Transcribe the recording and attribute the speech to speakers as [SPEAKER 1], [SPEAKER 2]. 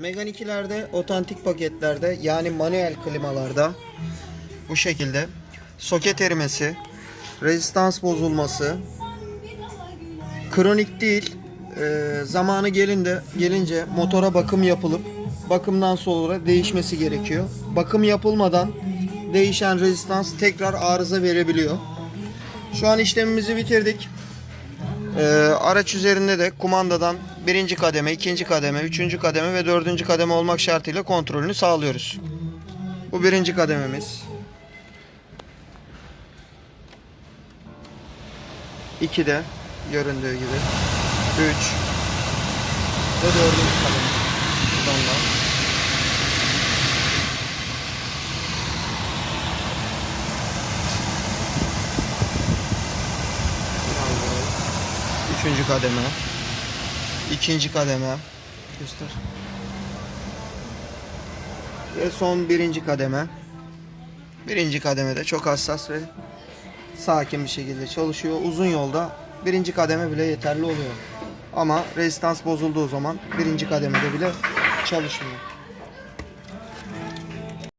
[SPEAKER 1] Megane 2'lerde, otantik paketlerde yani manuel klimalarda bu şekilde soket erimesi, rezistans bozulması, kronik değil, e, zamanı gelinde gelince motora bakım yapılıp bakımdan sonra değişmesi gerekiyor. Bakım yapılmadan değişen rezistans tekrar arıza verebiliyor. Şu an işlemimizi bitirdik. Ee, araç üzerinde de kumandadan birinci kademe, ikinci kademe, üçüncü kademe ve dördüncü kademe olmak şartıyla kontrolünü sağlıyoruz. Bu birinci kadememiz. İki de göründüğü gibi. Üç. Ve dördüncü kademe. Buradan Üçüncü kademe. ikinci kademe. Göster. Ve son birinci kademe. Birinci kademede çok hassas ve sakin bir şekilde çalışıyor. Uzun yolda birinci kademe bile yeterli oluyor. Ama rezistans bozulduğu zaman birinci kademede bile çalışmıyor.